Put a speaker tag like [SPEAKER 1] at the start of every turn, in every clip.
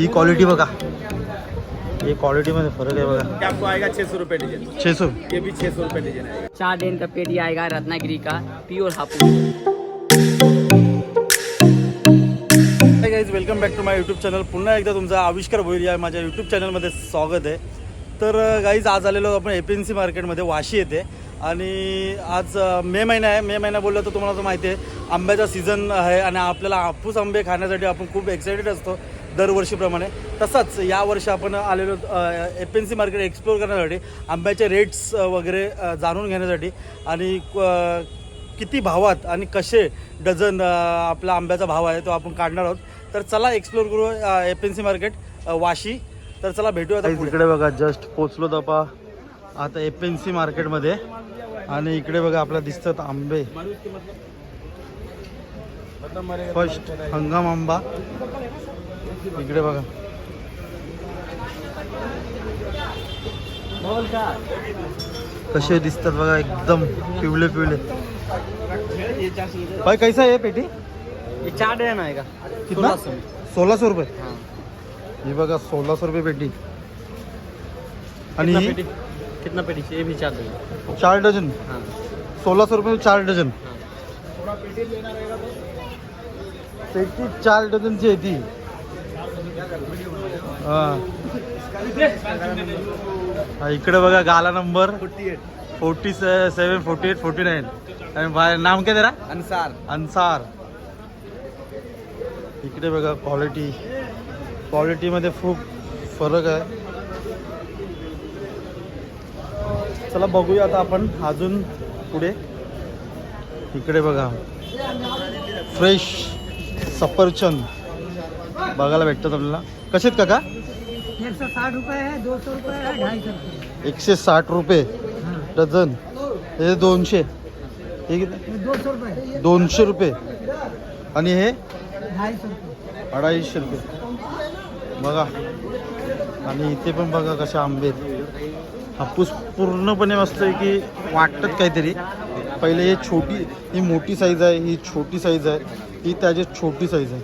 [SPEAKER 1] ही quality बघा. ही क्वालिटीमध्ये फरक आहे बघा.
[SPEAKER 2] ये आपको आएगा छः सौ रुपये डजन
[SPEAKER 1] छे सौ.
[SPEAKER 2] ये भी छः सौ रुपये डजन आएगा
[SPEAKER 3] चार दिन का पेटी आएगा रत्नागिरी का pure Hapus
[SPEAKER 1] guys welcome back to my YouTube channel पुन्हा एकदा तुमचं आविष्कार भोईर या माझ्या यूट्यूब चॅनलमध्ये स्वागत आहे. तर गाईज आज आलेलो आपण ए पी एन सी मार्केटमध्ये वाशी येते आणि आज अ, मे महिना आहे. मे महिना बोललं तर तुम्हाला तर माहिती आहे आंब्याचा सीझन आहे आणि आपल्याला हापूस आंबे खाण्यासाठी आपण खूप एक्सायटेड असतो. दरवर्षीप्रमाणे तसंच यावर्षी आपण आलेलो F N C market explore करण्यासाठी आंब्याचे रेट्स वगैरे जाणून घेण्यासाठी आणि किती भावात आणि कसे डझन आपला आंब्याचा भाव आहे तो आपण काढणार आहोत. तर चला एक्सप्लोर करू F N C market Vashi. तर चला भेटूया इकडे बघा जस्ट पोचलो तपा. आता एफ एन सी मार्केटमध्ये आणि इकडे बघा आपल्याला दिसतात आंबे. फर्स्ट हंगाम आंबा. इकडे बघा. कसे दिसतात बघा एकदम पिवळे पिवळे. भाई कैसा है ये पेटी?
[SPEAKER 3] ये चार दिन आएगा
[SPEAKER 1] कितना? सोळा सौ रुपये. ही. बघा सोळा सौ रुपये पेटी. आणि
[SPEAKER 3] कितना पेटी? कितना ये भी चार दिन
[SPEAKER 1] चार डझन?
[SPEAKER 3] हाँ.
[SPEAKER 1] सोळा सौ रुपये चार डझन. पेटी चार डझनची आहे ती. हा. इकडे बघा गाला number. Forty seven forty eight forty nine. आणि बाय नाम काय तेरा
[SPEAKER 2] अंसार
[SPEAKER 1] अन्सार. इकडे बघा क्वालिटी क्वालिटीमध्ये खूप फरक आहे. चला बघूया आता आपण अजून पुढे. इकडे बघा. फ्रेश सफरचंद. बघायला भेटतात आपल्याला. कसे
[SPEAKER 4] साठ दो सौ ढाई सौ रुपये.
[SPEAKER 1] एकशे साठ रुपये डझन. हे दोनशे. हे किती?
[SPEAKER 4] ये दो सौ रुपये.
[SPEAKER 1] दोनशे रुपये. आणि हे?
[SPEAKER 4] ढाई सौ रुपये.
[SPEAKER 1] अडीचशे रुपये. बघा. आणि इथे पण बघा कसे आंबे आहेत. हापूस पूर्णपणे मस्त आहे की वाटतात काहीतरी. पहिले हे छोटी ही मोठी साईज आहे ही छोटी साईज आहे. ही त्याची छोटी साईज आहे.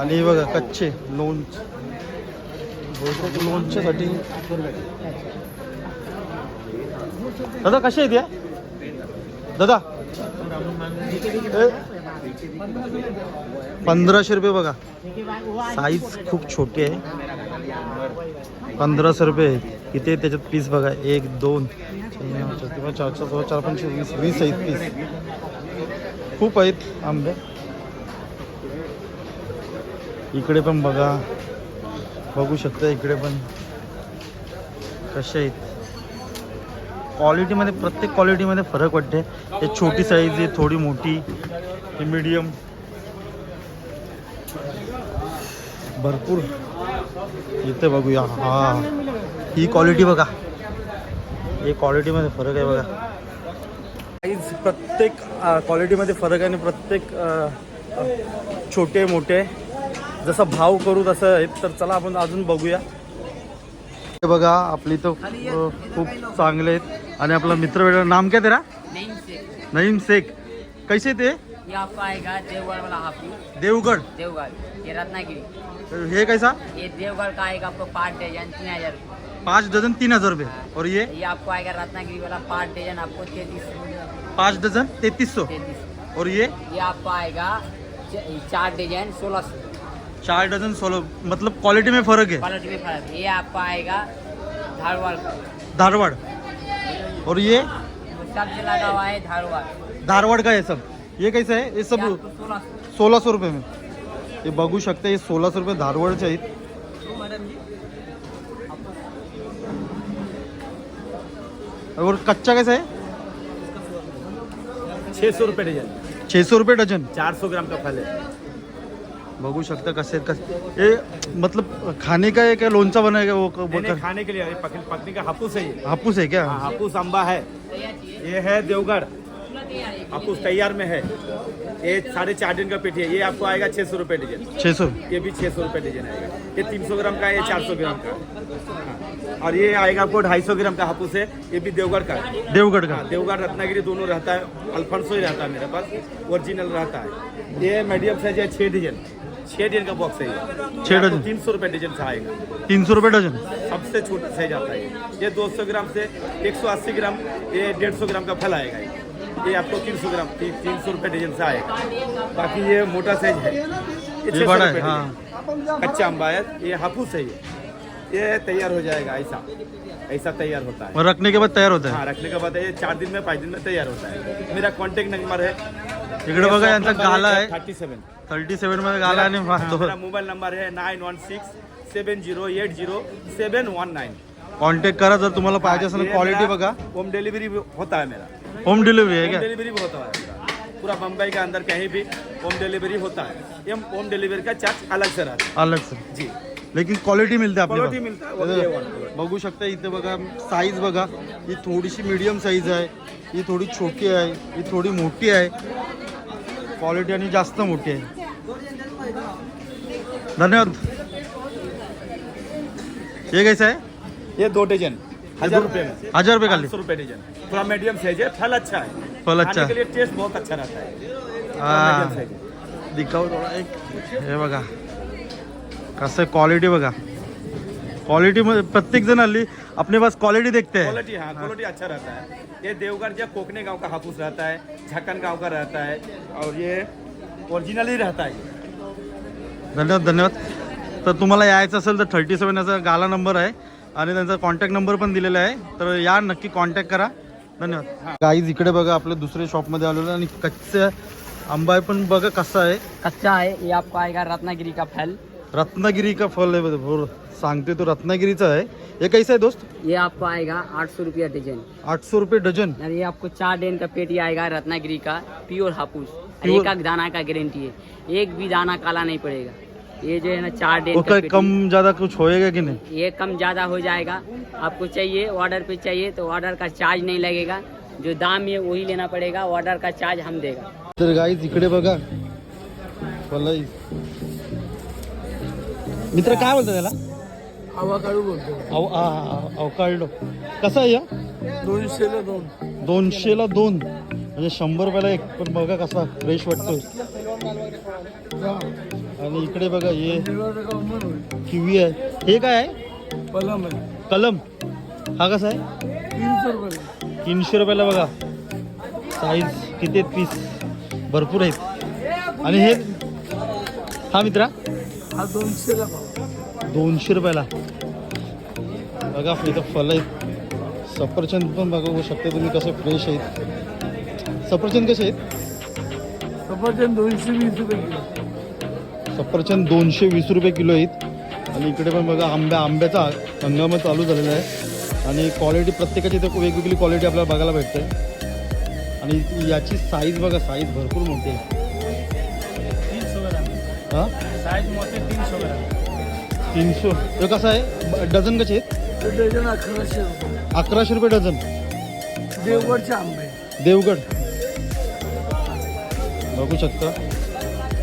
[SPEAKER 1] आणि हे बघा कच्चे लोणच. लोणच्यासाठी. दादा कसे आहेत या? दादा. पंधराशे रुपये बघा. साईज खूप छोटी आहे. पंधराशे रुपये. किती त्याच्यात पीस बघा. एक दोन. चार चार चार सोळा चार पंचवीस वीस वीस आहेत पीस खूप आहेत आंबे. इकडे पण बघा. बघू शकता इकडे पण कसे आहेत. क्वालिटीमध्ये प्रत्येक क्वालिटीमध्ये फरक वाटते. हे छोटी साईज आहे थोडी मोठी. हे मीडियम भरपूर. इथे बघूया. हा. ही क्वालिटी बघा. ही क्वालिटीमध्ये फरक आहे बघा. साईज प्रत्येक क्वालिटीमध्ये फरक आहे आणि प्रत्येक छोटे मोठे. जसा भाव करू तसं आहे तर चला आपण अजून बघूया. हे बघा आपली तर खूप चांगले आहेत. आणि आपला मित्र वेगळं नाम काय तेरा? नईम शेख. कैसे ते?
[SPEAKER 3] ये आपका आएगा देवगढ़ वाला हापुस
[SPEAKER 1] देवगढ़
[SPEAKER 3] देवगढ़ ये रत्नागिरी.
[SPEAKER 1] हे कैसा
[SPEAKER 3] ये देवगढ़ का आएगा आपको पाँच डजन तीन हजार रुपये।
[SPEAKER 1] पाँच डजन तीन हजार रुपये. और ये?
[SPEAKER 3] ये आपको आएगा रत्नागिरी वाला पाँच डजन आपको तैतीस
[SPEAKER 1] पाँच डजन तैतीस सौ और ये?
[SPEAKER 3] ये आपको आएगा चार डिजाइन सोलह सौ
[SPEAKER 1] चार डजन सोलह मतलब क्वालिटी में फ़र्क है।
[SPEAKER 3] क्वालिटी में फ़र्क ये आपको आएगा धारवाड़। का
[SPEAKER 1] धारवाड़। और ये?
[SPEAKER 3] सबसे लगा हुआ है धारवाड़।
[SPEAKER 1] धारवाड़ का है सब। ये कैसा है? ये सब
[SPEAKER 3] सोलह सौ।
[SPEAKER 1] रुपये में। हे बघू शकता हे सोळा सौ रुपये धारवाड चाहिए। और कच्चा कैसा है?
[SPEAKER 2] छः सौ रुपये डजन।
[SPEAKER 1] छः सौ रुपये डजन।
[SPEAKER 2] चार सौ ग्राम का फल है।
[SPEAKER 1] बघू शकता कसे कसे ये मतलब खाने का है क्या लोणचा बनाएगा वो
[SPEAKER 2] नहीं, नहीं, खाने के लिए पक, पकने का हापूस है ये।
[SPEAKER 1] हापूस है क्या?
[SPEAKER 2] हाँ, हापूस अम्बा है। ये है देवगढ़। हापूस तैयार में है। ये साढ़े चार दिन का पेटी है। ये आपको आएगा छः सौ रुपये डजन
[SPEAKER 1] छः सौ?
[SPEAKER 2] ये भी छः सौ रुपये डजन आएगा। ये तीन सौ ग्राम का है ये चार सौ ग्राम का। हाँ। और ये आएगा आपको ढाई सौ ग्राम का हापूस है। ये भी देवगढ़ का है।
[SPEAKER 1] देवगढ़ का?
[SPEAKER 2] हाँ देवगढ़ रत्नागिरी दोनों रहता है। अल्फांसो ही रहता है मेरे पास। ओरिजिनल रहता है। ये मीडियम साइज़ है छः डजन छह डजन का बॉक्स है ये।
[SPEAKER 1] छह डजन।
[SPEAKER 2] तीन सौ रुपए डजन से आएगा।
[SPEAKER 1] तीन सौ रुपये डझन
[SPEAKER 2] सबसे छोटा साइज़ आता है ये। 200 ग्राम से 180 ग्राम ये 150 ग्राम का फल आएगा ये। आपको 300 ग्राम तीन सौ रुपये डजन से आएगा। बाकी ये मोटा साइज़ है। ये
[SPEAKER 1] ये
[SPEAKER 2] 600
[SPEAKER 1] बड़ा है हाँ।
[SPEAKER 2] कच्चा अम्बा है ये हापूस है ये। ये तैयार हो जाएगा ऐसा। ऐसा तैयार होता है।
[SPEAKER 1] और रखने के बाद तयार होत
[SPEAKER 2] हाँ? रखने के बाद ये चार दिन में पाँच दिन में तैयार होता है। मेरा कॉन्टेक्ट नंबर है
[SPEAKER 1] इकडे बघा यांचा गाला आहे.
[SPEAKER 2] थर्टी सेवन
[SPEAKER 1] थर्टी सेवनमध्ये गाला आहे आणि
[SPEAKER 2] मोबाइल नंबर है nine one six seven zero eight zero seven one nine
[SPEAKER 1] contact करा जर तुम्हाला पाहिजे असेल क्वालिटी बघा.
[SPEAKER 2] होम डिलीवरी भी होता है मेरा.
[SPEAKER 1] होम डिलिव्हरी आहे क्या?
[SPEAKER 2] भी होता है। पूरा बम्बई के अंदर कहीं भी होम डिलीवरी होता है. ये होम डिलीवरी का चार्ज अलग से रहता
[SPEAKER 1] अलग से.
[SPEAKER 2] जी.
[SPEAKER 1] लेकिन क्वालिटी मिळते आपल्याला
[SPEAKER 2] मिलता वो भी A1 quality।
[SPEAKER 1] बघू शकता इथे बघा साईज बघा. ही थोडीशी मीडियम साईज आहे. ही थोडी छोटी आहे. ही थोडी मोठी आहे. क्वालिटी आणि जास्त मोठी आहे. धन्यवाद. ये कैसा है
[SPEAKER 2] ये दो डजन. हज़ार रुपए में.
[SPEAKER 1] हज़ार रुपये खाली.
[SPEAKER 2] सौ रुपए डजन. थोड़ा मीडियम साइज़ है फल अच्छा है.
[SPEAKER 1] फल अच्छा
[SPEAKER 2] खाने के
[SPEAKER 1] है
[SPEAKER 2] लिए टेस्ट बहुत अच्छा रहता है. थोड़ा
[SPEAKER 1] हाँ।
[SPEAKER 2] medium size है।
[SPEAKER 1] दिखाऊ थोडा एक. हे बघा. कसं क्वालिटी बघा. क्वालिटी मध्ये प्रत्येक जण हल्ली अपने पास क्वालिटी देखते हैं.
[SPEAKER 2] क्वालिटी हाँ क्वालिटी अच्छा रहता है. ये देवगढ़ जो कोकने गांव का हापूस रहता है झक्कन गांव का रहता है और ये ओरिजिनल ही रहता है।
[SPEAKER 1] धन्यवाद धन्यवाद. तर तुम्हाला यायचं असेल तर थर्टी सेवन याचा गाला नंबर आहे आणि त्यांचा कॉन्टॅक्ट नंबर पण दिलेला आहे. तर या नक्की कॉन्टॅक्ट करा. धन्यवाद. गाईज इकडे बघा आपल्या दुसऱ्या शॉपमध्ये आलेलो आणि कच्चा आंबा पण बघा कसा आहे.
[SPEAKER 3] कच्चा है ये आपको आएगा रत्नागिरी का फल.
[SPEAKER 1] रत्नागिरी का फल है बरोबर सांगते तो रत्नागिरीचा हे। कैसा है दोस्त?
[SPEAKER 3] ये आपको आएगा आठ सौ रुपया डजन।
[SPEAKER 1] आठशे रुपये डझन
[SPEAKER 3] और ये आपको चार डेन का पेटी आएगा रत्नागिरी का प्योर हापूस। एक एक दाना का गारंटी है। एक भी दाना काला नहीं पड़ेगा। ये जो है ना चार डेन का
[SPEAKER 1] कम ज़्यादा कुछ होएगा कि नहीं?
[SPEAKER 3] ये कम ज़्यादा हो जाएगा। आपको चाहिए ऑर्डर पे चाहिए तो ऑर्डर का चार्ज नहीं लगेगा। जो दाम है वही लेना पड़ेगा ऑर्डर का चार्ज हम देगा।
[SPEAKER 1] तर गाईज इकडे बघा। फलाई मित्र काय बोलतो त्याला?
[SPEAKER 4] आवाकाळू बोलतो.
[SPEAKER 1] अवकाळलो कसा आहे या
[SPEAKER 4] दोनशेला दोन.
[SPEAKER 1] दोनशेला दोन. म्हणजे शंभर रुपयाला एक. पण बघा कसा फ्रेश वाटतोय. आणि इकडे बघा हे किवी आहे. हे काय आहे?
[SPEAKER 4] आहे.
[SPEAKER 1] कलम. हा कसा आहे?
[SPEAKER 4] तीनशे रुपये
[SPEAKER 1] तीनशे रुपयाला बघा. साईज किती आहेत? पीस भरपूर आहेत. आणि हे हा मित्रा.
[SPEAKER 4] हा दोनशेला भाव
[SPEAKER 1] दोनशे रुपयाला. बघा इथं फल आहेत. सफरचंद पण बघू शकता. तुम्ही कसे फ्रेश आहेत. सफरचंद कसे आहेत?
[SPEAKER 4] सफरचंद दोनशे वीस रुपये किलो.
[SPEAKER 1] सफरचंद दोनशे वीस रुपये किलो आहेत. आणि इकडे पण बघा आंब्या आंब्याचा हंगाम चालू झालेला आहे. आणि क्वालिटी प्रत्येकाची इथं वेगवेगळी क्वालिटी आपल्याला बघायला भेटते. आणि याची साईज बघा साईज भरपूर मोठी आहे. हां?
[SPEAKER 4] साईज मोठे तीनशे ग्राम
[SPEAKER 1] तीनशे. तो कसा आहे? ब- डझन कसे आहेत?
[SPEAKER 4] ते डझन अकराशे रुपये.
[SPEAKER 1] अकराशे रुपये डझन.
[SPEAKER 4] देवगडचे आंबे.
[SPEAKER 1] देवगड. बघू शकता.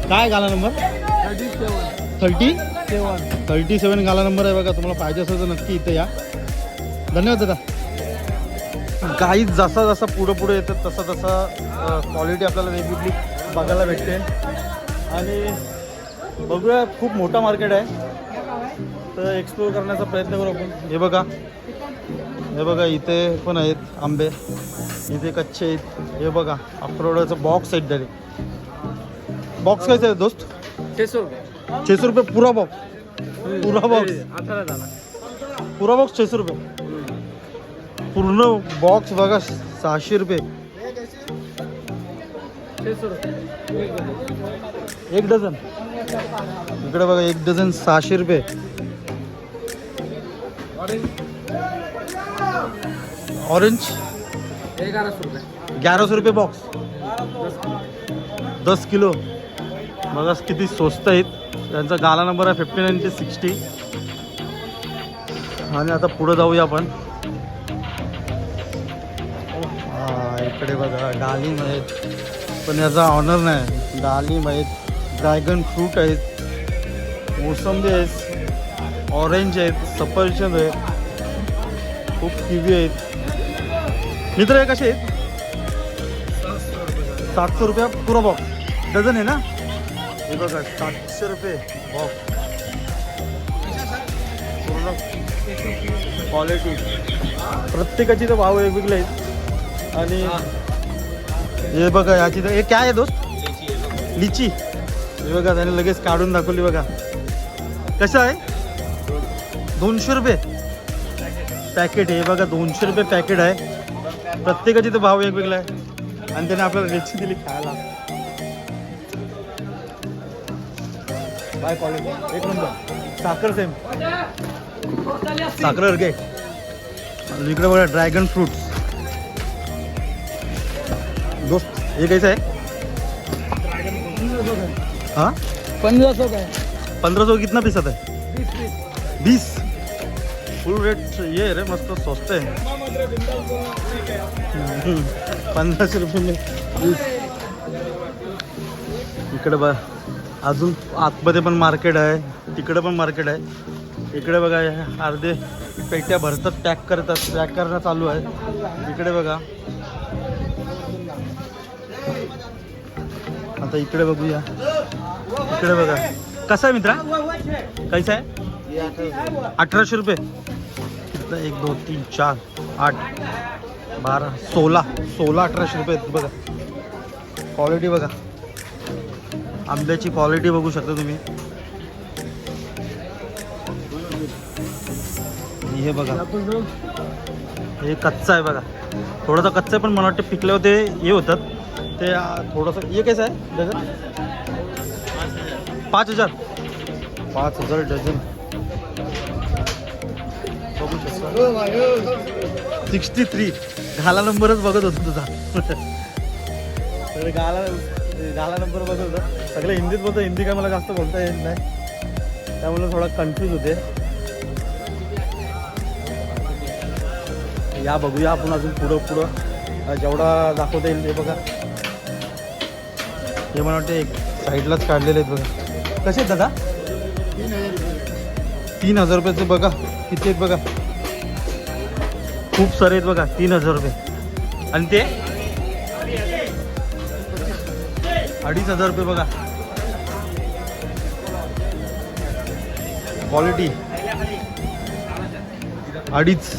[SPEAKER 1] काय गाला number?
[SPEAKER 4] Thirty seven.
[SPEAKER 1] Thirty?
[SPEAKER 4] Seven.
[SPEAKER 1] Thirty seven गाला नंबर आहे बघा. तुम्हाला पाहिजे असेल तर नक्की इथे या. धन्यवाद दादा. काही जसा जसा पुढं पुढे येतं तसा तसा क्वालिटी आपल्याला वेगवेगळी बघायला भेटते. आणि बघूया खूप मोठा मार्केट आहे. तर एक्सप्लोर करण्याचा प्रयत्न करू आपण. हे बघा. हे बघा इथे पण आहेत आंबे. इथे कच्चे आहेत. हे बघा अक्रोडाचं बॉक्स आहेत डायरेक्ट बॉक्स कायचं आहे दोस्त?
[SPEAKER 4] छे सौ रुपये
[SPEAKER 1] छे सौ रुपये पूरा बॉक्स पूरा बॉक्स पुरा बॉक्स छेशे रुपये. पूर्ण बॉक्स बघा सहाशे रुपये. एक डझन इकडे बघा एक डझन सहाशे रुपये. ऑरेंज?
[SPEAKER 4] ग्यारह सौ रुपये
[SPEAKER 1] बॉक्स दस किलो. बघा किती स्वस्त आहेत. त्यांचा गाला नंबर आहे फिफ्टी नाईन ते सिक्स्टी आणि आता पुढं जाऊया आपण. इकडे बघा डाळिंब आहेत पण याचा ऑनर नाही. डाळिंब आहेत ड्रॅगन फ्रूट आहेत मोसंबी आहेत ऑरेंज आहेत सफरचंद आहेत खूप किवी आहेत. मित्र हे कसे आहेत? सात सौ रुपया पूरा बॉक्स डझन आहे ना? हे बघा सातशे रुपये बॉक्स पूर्ण क्वालिटी प्रत्येकाची तर भाव वेगवेगळे आहेत. आणि हे बघा याची तर हे काय आहे दोस्त? लिची. हे बघा त्याने लगेच काढून दाखवली बघा. कसं आहे? दोनशे रुपये. पॅकेट आहे. बघा दोनशे रुपये पॅकेट आहे. प्रत्येकाची तर भाव वेगवेगळा आहे. आणि त्याने आपल्याला रेटची दिली खायला. बाय एक नंबर. साखर सेम साखर घे इकडे बघा ड्रॅगन फ्रूट्स दोस्त हे कैसा आहे? हाँ?
[SPEAKER 4] पंद्रह सौ का है
[SPEAKER 1] पंद्रह सौ कितना पीस आता है? बीस फुल रेट ये है रे मस्त आहे. हम्म, पंधराशे रुपये में वीस. इकडे बघा अजून आतमध्ये पण मार्केट आहे. तिकडे पण मार्केट आहे. इकडे बघा हे अर्धे पेट्या भरतात पॅक करतात. पॅक करणं चालू आहे. इकडे बघा. आता इकडे बघूया. इकडे बघा. कसा आहे मित्रा? कैसा आहे? अठराशे रुपये. कितना एक दोन तीन चार आठ बारा सोळा. सोळा अठराशे रुपये आहेत. बघा. क्वालिटी बघा. आंब्याची क्वालिटी बघू शकता तुम्ही. हे बघा. हे कच्चा आहे बघा. थोडासा कच्चा आहे पण मला वाटतं पिकल्यावर ते हे होतात. ते थोडंसं ये कसं आहे? डझन? पाच हजार. पाच हजार डझन. बघू शकतो. Sixty three. घाला नंबरच बघत होतो तुझा. तर गाला गाला नंबर बघत होता. सगळं हिंदीत बोलतो हिंदी काय मला जास्त बोलता येत नाही. त्यामुळे थोडा कन्फ्यूज होते. या बघूया आपण अजून पुढं पुढं. जेवढा दाखवता येईल ते बघा. हे मला वाटते एक साईडलाच काढलेले आहेत बघा. कसे आहेत दादा? तीन हजार रुपयाचे बघा. किती आहेत बघा? खूप सारे आहेत बघा तीन हजार रुपये. आणि ते? अडीच हजार रुपये बघा. क्वालिटी अडीच.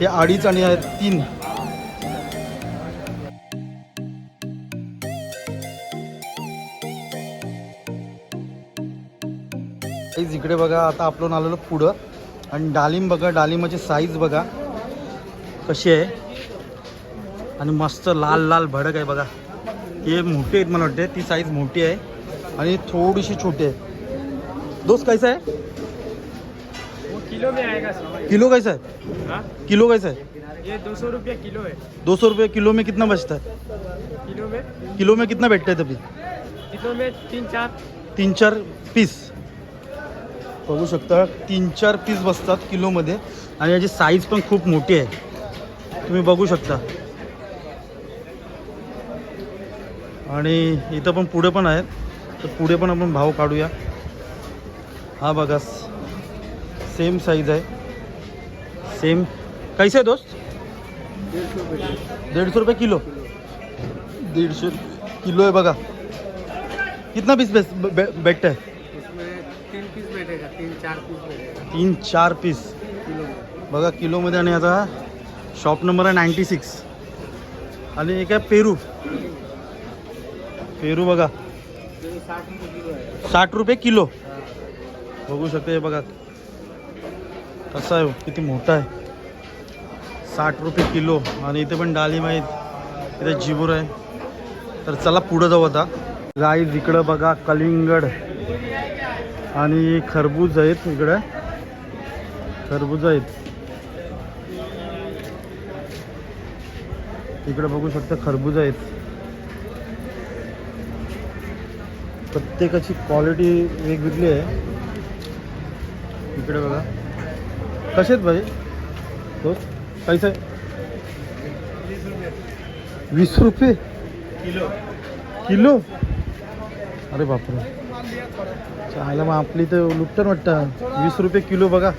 [SPEAKER 1] ते अडीच आणि तीन. इकडे बघा आता आपण आलेलो पुढं. आणि डाळिंब बघा डाळिंबाची साईज बघा. कशी आहे? आणि मस्त लाल लाल भडक आहे बघा. हे मोठे आहेत मला वाटते ती साईज मोठी आहे. आणि थोडीशी छोटी आहे. दोस्त कैसा आहे?
[SPEAKER 4] किलो में आएगा सर।
[SPEAKER 1] किलो कैसा है?
[SPEAKER 4] हाँ?
[SPEAKER 1] किलो कैसा है?
[SPEAKER 4] ये दो सौ रुपये किलो है।
[SPEAKER 1] दो सौ रुपये किलो में कितना बचता है?
[SPEAKER 4] किलो में?
[SPEAKER 1] किलो में कितना बैठता है तभी?
[SPEAKER 4] किलो में तीन चार।
[SPEAKER 1] तीन चार पीस। बघू शकता तीन चार पीस बसतात किलोमध्ये. आणि याची साईज पण खूप मोठी आहे. तुम्ही बघू शकता. आणि इथं पण पुढे पण आहेत. तर पुढे पण आपण भाव काढूया. हा बघा सेम साईज आहे. सेम कैसे आहे दोस्त? दीडशे रुपये किलो. दीडशे किलो आहे बघा. कितना पीस बेस बैठता है
[SPEAKER 4] पीस बैठेगा तीन चार पीस बैठेगा
[SPEAKER 1] तीन चार पीस. बघा किलोमध्ये आणि आता शॉप नंबर आहे नाईन्टी सिक्स आणि एक आहे पेरू. पेरू बघा.
[SPEAKER 4] साठ रुपये किलो
[SPEAKER 1] बघू शकता बघा. कसा आहे हो, किती मोठा आहे. साठ रुपये किलो. आणि इथे पण डाळिंब आहेत इथे जिबूर आहे. तर चला पुढं जाऊ आता. गाईज इकडं बघा कलिंगड. आणि खरबूज आहेत इकडं. खरबूज आहेत. इकडे बघू शकता खरबूज आहेत. प्रत्येकाची क्वालिटी वेगवेगळी आहे. इकडे बघा. कसे आहेत भाई? तो कैसे आहे वीस रुपये?
[SPEAKER 4] किलो.
[SPEAKER 1] किलो? अरे बापरे. चायला मग आपली तर लुटतं वाटतं. वीस रुपये किलो बघा.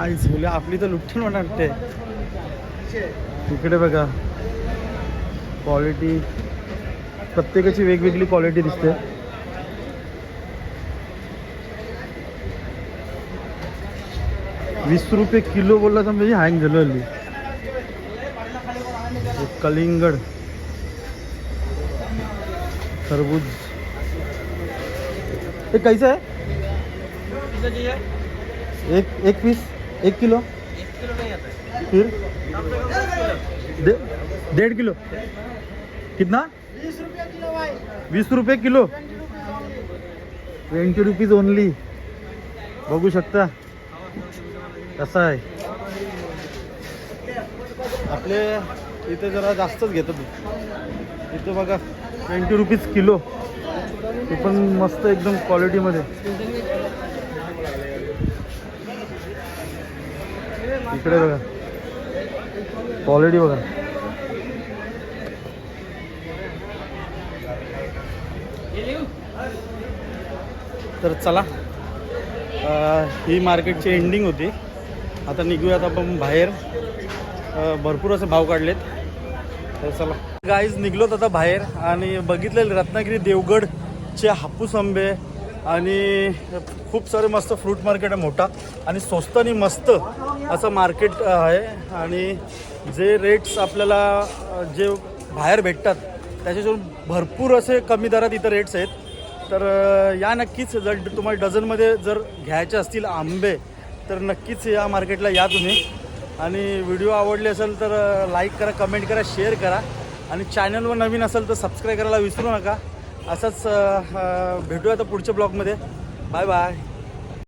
[SPEAKER 1] आईच मुले आपली तर लुटतं वाटते. तिकडे बघा. क्वालिटी प्रत्येकाची वेगवेगळी क्वालिटी दिसते. वीस रुपये किलो बोलला तर म्हणजे हँग झालं. हल्ली कलिंगड. तरबूज. हे कैसा है? एक एक पीस एक किलो. फिर? डे- डेढ़ किलो. कितना? वीस रुपये किलो. ट्वेंटी रुपीज ओनली बघू शकता. कसा आहे? आपले इथे जरा जास्तच घेतात इथं बघा. Twenty rupees kilo. ते पण मस्त एकदम क्वालिटीमध्ये इकडे बघा. क्वालिटी बघा. तर चला. ही मार्केटची एंडिंग होती. आता निघूयात आपण बाहेर. भरपूर असे भाव काढलेत. तर चला. गाईज निघलोत आता बाहेर आणि बघितलेलं रत्नागिरी देवगडचे हापूस आंबे आणि खूप सारे मस्त फ्रूट मार्केट आहे मोठा. आणि स्वस्त आणि मस्त असं मार्केट आहे. आणि जे रेट्स आपल्याला जे बाहेर भेटतात त्याच्यातून भरपूर असे कमी दरात इथं रेट्स आहेत. तर या नक्कीच जर तुम्हाला डझनमध्ये जर घ्यायचे असतील आंबे तर नक्कीच या मार्केटला या तुम्ही. आणि व्हिडिओ आवडले असेल तर लाईक करा कमेंट करा शेअर करा. आणि चॅनलवर नवीन असेल तर सबस्क्राईब करायला विसरू नका. असंच भेटूया तर पुढच्या ब्लॉगमध्ये बाय बाय